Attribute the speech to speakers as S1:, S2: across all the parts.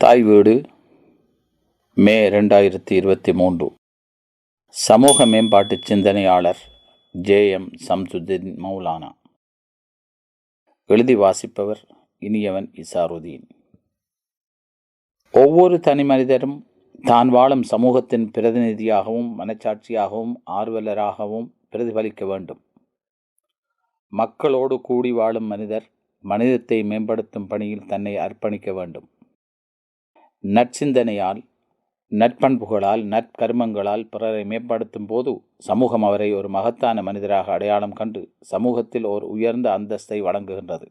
S1: தாய் வீடு மே ரெண்டாயிரத்தி இருபத்தி மூன்று. சமூக மேம்பாட்டு சிந்தனையாளர் ஜே எம் சம்சுதீன் மௌலானா. எழுதி வாசிப்பவர் இனியவன் இசாருதீன். ஒவ்வொரு தனி மனிதரும் தான் வாழும் சமூகத்தின் பிரதிநிதியாகவும் மனச்சாட்சியாகவும் ஆர்வலராகவும் பிரதிபலிக்க வேண்டும். மக்களோடு கூடி வாழும் மனிதர் மனிதத்தை மேம்படுத்தும் பணியில் தன்னை அர்ப்பணிக்க வேண்டும். நற்சிந்தனையால் நற்பண்புகளால் நற்கர்மங்களால் பிறரை மேம்படுத்தும் போது சமூகம் அவரை ஒரு மகத்தான மனிதராக அடையாளம் கண்டு சமூகத்தில் ஓர் உயர்ந்த அந்தஸ்தை வழங்குகின்றது.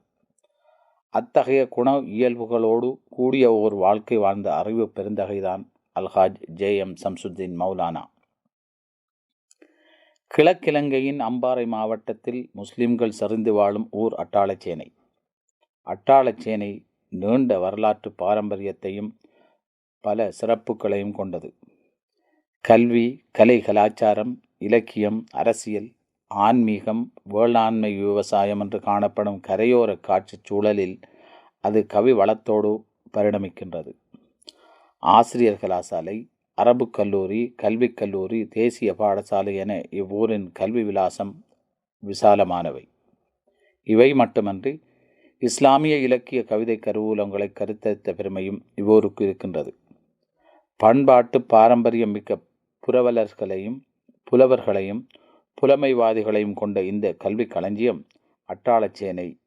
S1: அத்தகைய குண இயல்புகளோடு கூடிய ஓர் வாழ்க்கை வாழ்ந்த அறிவு பெருந்தகைதான் அல்ஹாஜ் ஜே எம் சம்சுத்தீன் மௌலானா. கிழக்கிழங்கையின் அம்பாறை மாவட்டத்தில் முஸ்லிம்கள் சரிந்து வாழும் ஊர் அட்டாளச்சேனை. அட்டாளச்சேனை நீண்ட வரலாற்று பாரம்பரியத்தையும் பல சிறப்புகளையும் கொண்டது. கல்வி கலை கலாச்சாரம் இலக்கியம் அரசியல் ஆன்மீகம் வேளாண்மை விவசாயம் என்று காணப்படும் கரையோர காட்சி சூழலில் அது கவி வளத்தோடு பரிணமிக்கின்றது. ஆசிரியர் கலாசாலை அரபு கல்லூரி கல்விக் கல்லூரி தேசிய பாடசாலை என இவ்வூரின் கல்வி விலாசம் விசாலமானவை. இவை மட்டுமன்றி இஸ்லாமிய இலக்கிய கவிதை கருவூலங்களை கருத்தரித்த பெருமையும் இவ்வூருக்கு இருக்கின்றது. பண்பாட்டு பாரம்பரியம் மிக்க புரவலர்களையும் புலவர்களையும் புலமைவாதிகளையும் கொண்ட இந்த கல்வி களஞ்சியம் அட்டாளச்சேனை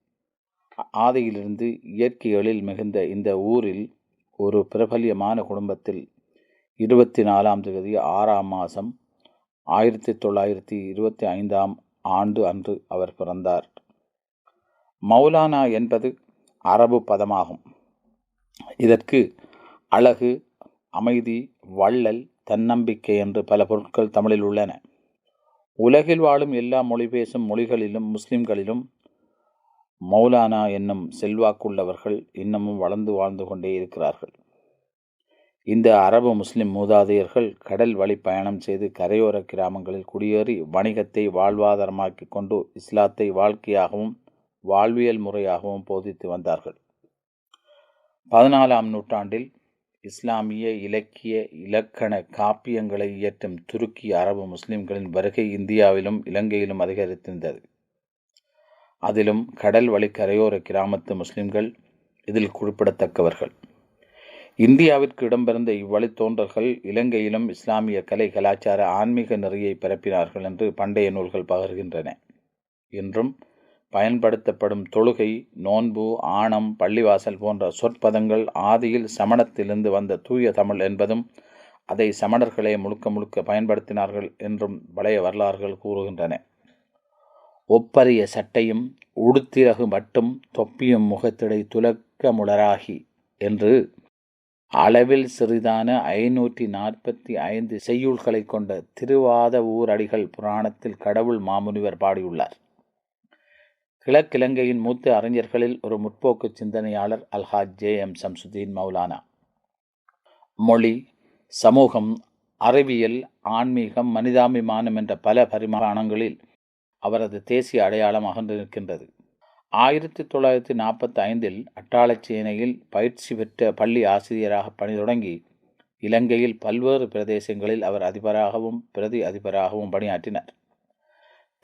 S1: ஆதியிலிருந்து இயற்கை எழில் மிகுந்த இந்த ஊரில் ஒரு பிரபல்யமான குடும்பத்தில் இருபத்தி நாலாம் தேதி ஆறாம் மாதம் ஆயிரத்தி தொள்ளாயிரத்தி இருபத்தி ஐந்தாம் ஆண்டு அன்று அவர் பிறந்தார். மௌலானா என்பது அரபு பதமாகும். இதற்கு அழகு அமைதி வள்ளல் தன்னம்பிக்கை என்று பல பொருட்கள் தமிழில் உள்ளன. உலகில் வாழும் எல்லா மொழி பேசும் மொழிகளிலும் முஸ்லிம்களிலும் மௌலானா என்னும் செல்வாக்குள்ளவர்கள் இன்னமும் வளர்ந்து வாழ்ந்து கொண்டே இருக்கிறார்கள். இந்த அரபு முஸ்லிம் மூதாதையர்கள் கடல் வழி பயணம் செய்து கரையோர கிராமங்களில் குடியேறி வணிகத்தை வாழ்வாதாரமாக்கி கொண்டு இஸ்லாத்தை வாழ்க்கையாகவும் வாழ்வியல் முறையாகவும் போதித்து வந்தார்கள். பதினாலாம் நூற்றாண்டில் இஸ்லாமிய இலக்கிய இலக்கண காப்பியங்களை இயற்றும் துருக்கி அரபு முஸ்லிம்களின் வருகை இந்தியாவிலும் இலங்கையிலும் அதிகரித்திருந்தது. அதிலும் கடல் வழி கரையோர கிராமத்து முஸ்லிம்கள் இதில் குறிப்பிடத்தக்கவர்கள். இந்தியாவிற்கு இடம்பெயர்ந்த இவ்வழித்தோன்றல்கள் இலங்கையிலும் இஸ்லாமிய கலை கலாச்சார ஆன்மீக நெறியை பரப்பினார்கள் என்று பண்டைய நூல்கள் பகர்கின்றன. என்றும் பயன்படுத்தப்படும் தொழுகை நோன்பு ஆணம் பள்ளிவாசல் போன்ற சொற்பதங்கள் ஆதியில் சமணத்திலிருந்து வந்த தூய தமிழ் என்பதும் அதை சமணர்களே முழுக்க முழுக்க பயன்படுத்தினார்கள் என்றும் பழைய வரலாறுகள் கூறுகின்றன. ஒப்பரிய சட்டையும் உடுத்திரகு மட்டும் தொப்பியும் முகத்திடை துலக்க முளராகி என்று அளவில் சிறிதான ஐநூற்றி நாற்பத்தி ஐந்து செய்யுள்களை கொண்ட திருவாத ஊரடிகள் புராணத்தில் கடவுள் மாமுனிவர் பாடியுள்ளார். கிழக்கிழங்கையின் மூத்த அறிஞர்களில் ஒரு முற்போக்கு சிந்தனையாளர் அல்ஹாஜ் ஜே எம் சம்சுதீன் மௌலானா. மொழி சமூகம் அறிவியல் ஆன்மீகம் மனிதாபிமானம் என்ற பல பரிமாணங்களில் அவரது தேசிய அடையாளம் அகன்று நிற்கின்றது ஆயிரத்தி தொள்ளாயிரத்தி நாற்பத்தி ஐந்தில் அட்டாளச்சேனையில் பயிற்சி பெற்ற பள்ளி ஆசிரியராக பணி தொடங்கி இலங்கையில் பல்வேறு பிரதேசங்களில் அவர் அதிபராகவும் பிரதி அதிபராகவும் பணியாற்றினார்.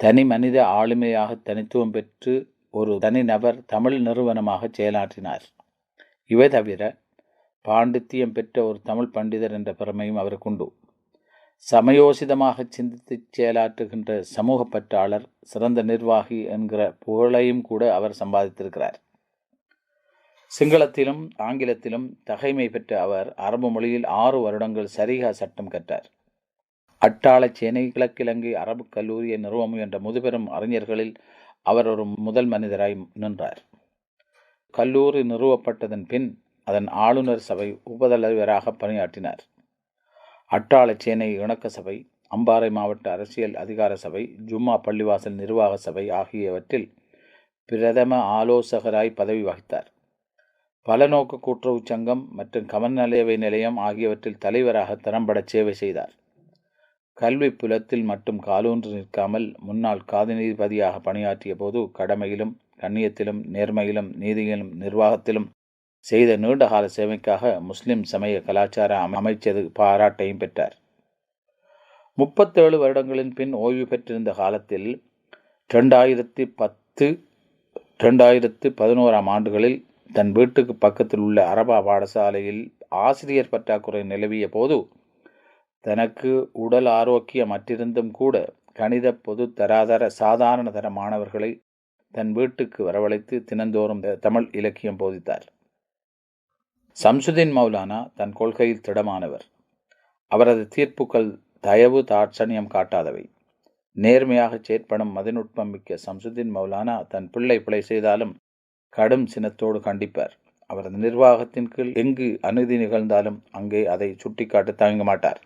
S1: தனி மனித ஆளுமையாக தனித்துவம் பெற்று ஒரு தனிநபர் தமிழ் நிறுவனமாக செயலாற்றினார். இவை தவிர பாண்டித்தியம் பெற்ற ஒரு தமிழ் பண்டிதர் என்ற பெருமையும் அவருக்குண்டு சமயோசிதமாக சிந்தித்து செயலாற்றுகின்ற சமூக பற்றாளர் சிறந்த நிர்வாகி என்கிற புகழையும் கூட அவர் சம்பாதித்திருக்கிறார். சிங்களத்திலும் ஆங்கிலத்திலும் தகைமை பெற்ற அவர் அரபு மொழியில் ஆறு வருடங்கள் சரிகா சட்டம் கற்றார். அட்டாள சேனை கிழக்கிழங்கை அரபு கல்லூரியை நிறுவம் என்ற முதுபெரும் அறிஞர்களில் அவர் ஒரு முதல் மனிதராய் நின்றார். கல்லூரி நிறுவப்பட்டதன் பின் அதன் ஆளுநர் சபை உபதலைவராக பணியாற்றினார். அட்டாளச்சேனை இணக்க சபை அம்பாறை மாவட்ட அரசியல் அதிகார சபை ஜும்மா பள்ளிவாசல் நிர்வாக சபை ஆகியவற்றில் பிரதம ஆலோசகராய் பதவி வகித்தார். பலநோக்கு கூட்டுறவு சங்கம் மற்றும் கமநலவை நிலையம் ஆகியவற்றில் தலைவராக திறம்பட சேவை செய்தார். கல்வி புலத்தில் மட்டும் காலூன்று நிற்காமல் முன்னாள் காதி நீதிபதியாக பணியாற்றிய போது கடமையிலும் கண்ணியத்திலும் நேர்மையிலும் நீதியிலும் நிர்வாகத்திலும் செய்த நீண்டகால சேவைக்காக முஸ்லிம் சமய கலாச்சார அமைச்சது பாராட்டையும் பெற்றார். முப்பத்தேழு வருடங்களின் பின் ஓய்வு பெற்றிருந்த காலத்தில் ரெண்டாயிரத்தி பத்து ரெண்டாயிரத்து பதினோராம் ஆண்டுகளில் தன் வீட்டுக்கு பக்கத்தில் உள்ள அரபா பாடசாலையில் ஆசிரியர் பற்றாக்குறை நிலவிய போது தனக்கு உடல் ஆரோக்கியமற்றிருந்தும் கூட கணித பொது தராதர சாதாரண தர மாணவர்களை தன் வீட்டுக்கு வரவழைத்து தினந்தோறும் தமிழ் இலக்கியம் போதித்தார். சம்சுதீன் மௌலானா தன் கொள்கையில் திடமானவர். அவரது தீர்ப்புகள் தயவு தாட்சணியம் காட்டாதவை. நேர்மையாக செயற்படும் மதிநுட்பம் மிக்க சம்சுதீன் மௌலானா தன் பிள்ளை பிழை செய்தாலும் கடும் சினத்தோடு கண்டிப்பார். அவரது நிர்வாகத்தின் கீழ் எங்கு அநீதி நிகழ்ந்தாலும் அங்கே அதை சுட்டிக்காட்ட தயங்க மாட்டார்.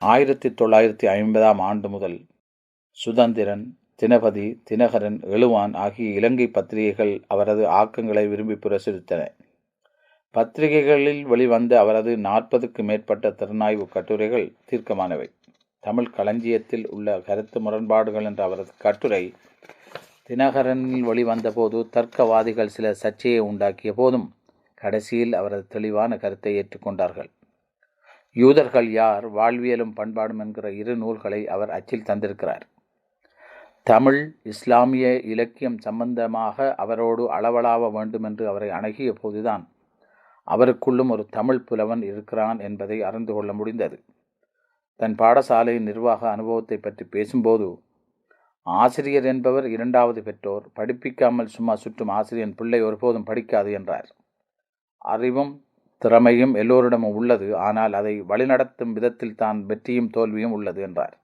S1: ஆயிரத்தி தொள்ளாயிரத்தி ஐம்பதாம் ஆண்டு முதல் சுதந்திரன் தினபதி தினகரன் எழுவான் ஆகிய இலங்கை பத்திரிகைகள் அவரது ஆக்கங்களை விரும்பி பிரசுரித்தன. பத்திரிகைகளில் வெளிவந்த அவரது நாற்பதுக்கு மேற்பட்ட திறனாய்வு கட்டுரைகள் தீர்க்கமானவை. தமிழ் களஞ்சியத்தில் உள்ள கருத்து முரண்பாடுகள் என்ற அவரது கட்டுரை தினகரனில் வெளிவந்தபோது தர்க்கவாதிகள் சில சர்ச்சையை உண்டாக்கிய போதும் கடைசியில் அவரது தெளிவான கருத்தை ஏற்றுக்கொண்டார்கள். யூதர்கள் யார்? வாழ்வியலும் பண்பாடும் என்கிற இரு நூல்களை அவர் அச்சில் தந்திருக்கிறார். தமிழ் இஸ்லாமிய இலக்கியம் சம்பந்தமாக அவரோடு அளவலாவ வேண்டும் என்று அவரை அணுகிய போதுதான் அவருக்குள்ளும் ஒரு தமிழ் புலவன் இருக்கிறான் என்பதை அறிந்து கொள்ள முடிந்தது. தன் பாடசாலையின் நிர்வாக அனுபவத்தை பற்றி பேசும்போது ஆசிரியர் என்பவர் இரண்டாவது பெற்றோர் படிப்பிக்காமல் சும்மா சுற்றும் ஆசிரியன் பிள்ளை ஒருபோதும் படிக்காது என்றார். அறிவும் திறமையும் எல்லோரிடமும் உள்ளது. ஆனால் அதை வழிநடத்தும் விதத்தில் தான் வெற்றியும் தோல்வியும் உள்ளது என்றார்.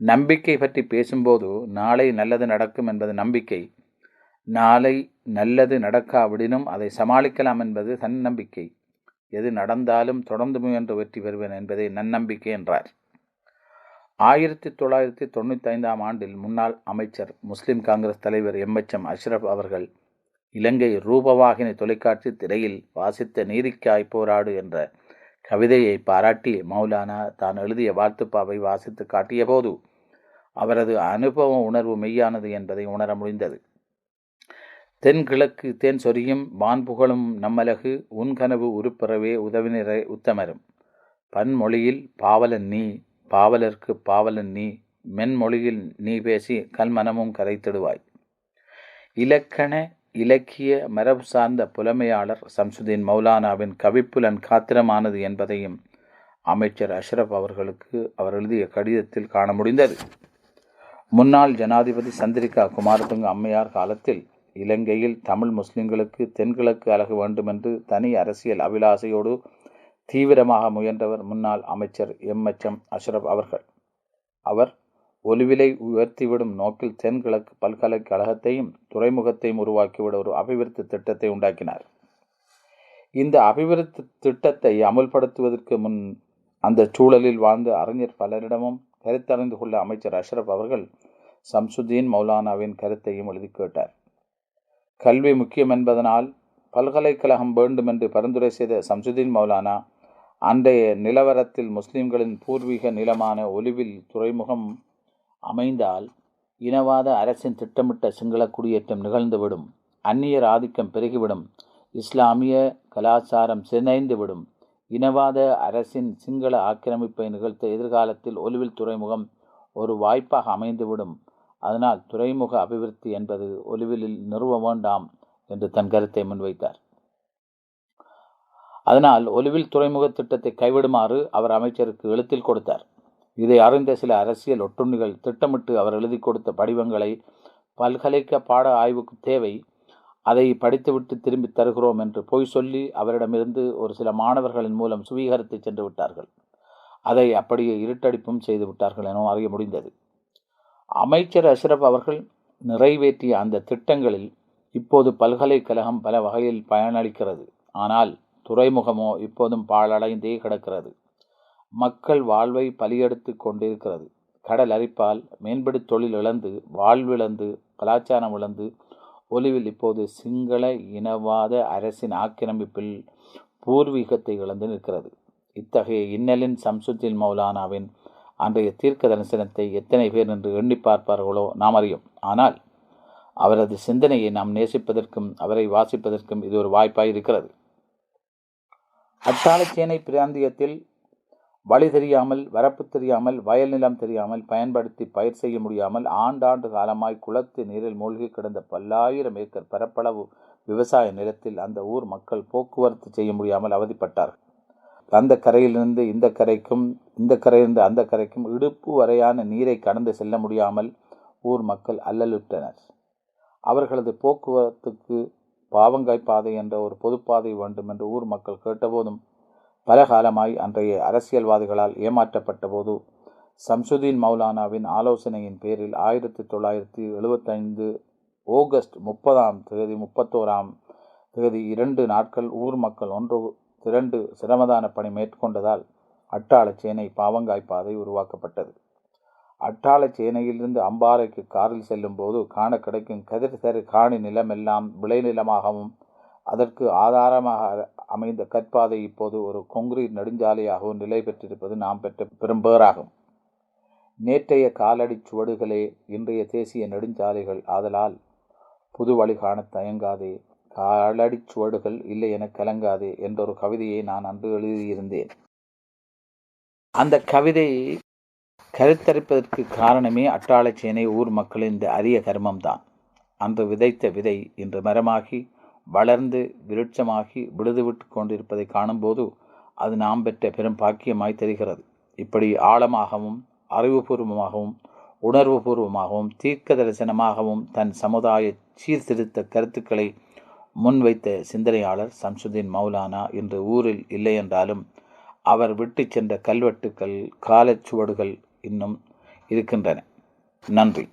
S1: நம்பிக்கை பற்றி பேசும்போது நாளை நல்லது நடக்கும் என்பது நம்பிக்கை. நாளை நல்லது நடக்காவிடினும் அதை சமாளிக்கலாம் என்பது தன்னம்பிக்கை. எது நடந்தாலும் தொடர்ந்து முயன்று வெற்றி பெறுவேன் என்பதை நன்னம்பிக்கை என்றார். ஆயிரத்தி தொள்ளாயிரத்தி தொண்ணூற்றி ஐந்தாம் ஆண்டில் முன்னாள் அமைச்சர் முஸ்லிம் காங்கிரஸ் தலைவர் எம்எச்எம் அஷ்ரப் அவர்கள் இலங்கை ரூபவாகினி தொலைக்காட்சி திரையில் வாசித்த நீதிக்காய் போராடு என்ற கவிதையை பாராட்டி மௌலானா தான் எழுதிய வாழ்த்துப்பாவை வாசித்து காட்டியபோது அவரது அனுபவ உணர்வு மெய்யானது என்பதை உணர முடிந்தது. தென்கிழக்கு தேன் சொரியும் வான்புகழும் நம்மலகு உன்கனவு உருப்பெறவே உதவினரை உத்தமரும். பன்மொழியில் பாவலன் நீ பாவலர்க்கு பாவலன் நீ மென்மொழியில் நீ பேசி கல்மனமும் கரைத்திடுவாய். இலக்கண இலக்கிய மரபு சார்ந்த புலமையாளர் சம்சுதீன் மௌலானாவின் கவிப்புலன் காத்திரமானது என்பதையும் அமைச்சர் அஷ்ரப் அவர்களுக்கு அவர் எழுதிய கடிதத்தில் காண முடிந்தது. முன்னாள் ஜனாதிபதி சந்திரிகா குமாரதுங்க அம்மையார் காலத்தில் இலங்கையில் தமிழ் முஸ்லிம்களுக்கு தென்கிழக்கு அழகு வேண்டுமென்று தனி அரசியல் அபிலாசையோடு தீவிரமாக முயன்றவர் முன்னாள் அமைச்சர் எம். எச். எம். அஷ்ரப் அவர்கள். அவர் ஒலிவிலை உயர்த்திவிடும் நோக்கில் தென்கிழக்கு பல்கலைக்கழகத்தையும் துறைமுகத்தையும் உருவாக்கிவிட ஒரு அபிவிருத்தி திட்டத்தை உண்டாக்கினார். இந்த அபிவிருத்தி திட்டத்தை அமுல்படுத்துவதற்கு முன் அந்த சூழலில் வாழ்ந்த அறிஞர் பலரிடமும் கருத்தறிந்து கொள்ள அமைச்சர் அஷ்ரப் அவர்கள் சம்சுதீன் மௌலானாவின் கருத்தையும் எழுதி கேட்டார். கல்வி முக்கியம் என்பதனால் பல்கலைக்கழகம் வேண்டும் என்று பரிந்துரை செய்த சம்சுதீன் மௌலானா அன்றைய நிலவரத்தில் முஸ்லிம்களின் பூர்வீக நிலமான ஒலிவில் துறைமுகம் அமைந்தால் இனவாத அரசின் திட்டமிட்ட சிங்கள குடியேற்றம் நிகழ்ந்துவிடும் அந்நியர் ஆதிக்கம் பெருகிவிடும் இஸ்லாமிய கலாச்சாரம் சிதைந்துவிடும். இனவாத அரசின் சிங்கள ஆக்கிரமிப்பை நிகழ்த்த எதிர்காலத்தில் ஒலிவில் துறைமுகம் ஒரு வாய்ப்பாக அமைந்துவிடும். அதனால் துறைமுக அபிவிருத்தி என்பது ஒலிவிலில் நிறுவ வேண்டாம் என்று தன் கருத்தை முன்வைத்தார். அதனால் ஒலிவில் துறைமுக திட்டத்தை கைவிடுமாறு அவர் அமைச்சருக்கு எழுத்தில் கொடுத்தார். இதை அறிந்த சில அரசியல் ஒட்டுண்ணிகள் திட்டமிட்டு அவர் எழுதி கொடுத்த படிவங்களை பல்கலைக்க பாட ஆய்வுக்கு தேவை. அதை படித்துவிட்டு திரும்பி தருகிறோம் என்று பொய் சொல்லி அவரிடமிருந்து ஒரு சில மாணவர்களின் மூலம் சுவீகரித்து சென்று விட்டார்கள். அதை அப்படியே இருட்டடிப்பும் செய்து விட்டார்கள் எனவும் அறிய முடிந்தது. அமைச்சர் அஷ்ரப் அவர்கள் நிறைவேற்றிய அந்த திட்டங்களில் இப்போது பல்கலைக்கழகம் பல வகையில் பயனளிக்கிறது. ஆனால் துறைமுகமோ இப்போதும் பாழடைந்தே கிடக்கிறது. மக்கள் வாழ்வை பலியெடுத்து கொண்டிருக்கிறது. கடல் அரிப்பால் மீன்பிடி தொழில் இழந்து வாழ்விழந்து கலாச்சாரம் இழந்து ஒலிவில் இப்போது சிங்கள இனவாத அரசின் ஆக்கிரமிப்பில் பூர்வீகத்தை இழந்து நிற்கிறது. இத்தகைய இன்னலின் சம்சுத்தின் மௌலானாவின் அன்றைய தீர்க்க தரிசனத்தை எத்தனை பேர் என்று எண்ணி பார்ப்பார்களோ நாம் அறியும். ஆனால் அவரது சிந்தனையை நாம் நேசிப்பதற்கும் அவரை வாசிப்பதற்கும் இது ஒரு வாய்ப்பாய் இருக்கிறது. அட்டாளச்சேனை பிராந்தியத்தில் வழி தெரியாமல் வரப்பு தெரியாமல் வயல் நிலம் தெரியாமல் பயன்படுத்தி பயிர் செய்ய முடியாமல் ஆண்டாண்டு காலமாய் குளத்து நீரில் மூழ்கி கிடந்த பல்லாயிரம் ஏக்கர் பரப்பளவு விவசாய நிலத்தில் அந்த ஊர் மக்கள் போக்குவரத்து செய்ய முடியாமல் அவதிப்பட்டார்கள். அந்த கரையிலிருந்து இந்த கரைக்கும் இந்த கரையிலிருந்து அந்த கரைக்கும் இடுப்பு வரையான நீரை கடந்து செல்ல முடியாமல் ஊர் மக்கள் அல்லலுற்றனர். அவர்களது போக்குவரத்துக்கு பாவங்காய் பாதை என்ற ஒரு பொதுப்பாதை வேண்டும் என்று ஊர் மக்கள் கேட்டபோதும் பல காலமாய் அன்றைய அரசியல்வாதிகளால் ஏமாற்றப்பட்ட போது சம்சுதீன் மௌலானாவின் ஆலோசனையின் பேரில் ஆயிரத்தி தொள்ளாயிரத்தி எழுபத்தைந்து ஆகஸ்ட் முப்பதாம் தேதி முப்பத்தோராம் தேதி இரண்டு நாட்கள் ஊர் மக்கள் ஒன்று திரண்டு சிரமதான பணி மேற்கொண்டதால் அட்டாளச்சேனை பாவங்காய் பாதை உருவாக்கப்பட்டது. அட்டாளச்சேனையிலிருந்து அம்பாறைக்கு காரில் செல்லும் போது காண கிடைக்கும் கதிர் தரு காணி நிலமெல்லாம் விளைநிலமாகவும் அதற்கு ஆதாரமாக அமைந்த கற்பாதை இப்போது ஒரு கொங்கிரீட் நெடுஞ்சாலையாகவும் நிலை பெற்றிருப்பது நாம் பெற்ற பெரும்பேறாகும் நேற்றைய காலடி சுவடுகளே இன்றைய தேசிய நெடுஞ்சாலைகள் ஆதலால் புது வழி காண தயங்காதே காலடி சுவடுகள் இல்லை என கலங்காதே என்றொரு கவிதையை நான் அன்று எழுதியிருந்தேன். அந்த கவிதை கருத்தரிப்பதற்கு காரணமே அட்டாளச்சேனை ஊர் மக்களின் இந்த அரிய கர்மம்தான். அன்று விதைத்த விதை இன்று மரமாகி வளர்ந்து விருட்சமாகி விழுதுவிட்டு கொண்டிருப்பதை காணும்போது அது நாம் பெற்ற பெரும் பாக்கியமாய் தெரிகிறது. இப்படி ஆழமாகவும் அறிவுபூர்வமாகவும் உணர்வுபூர்வமாகவும் தீர்க்க தரிசனமாகவும் தன் சமுதாய சீர்திருத்த கருத்துக்களை முன்வைத்த சிந்தனையாளர் சம்சுதீன் மௌலானா இன்று ஊரில் இல்லை என்றாலும் அவர் விட்டு சென்ற கல்வெட்டுக்கள் காலச்சுவடுகள் இன்னும் இருக்கின்றன. நன்றி.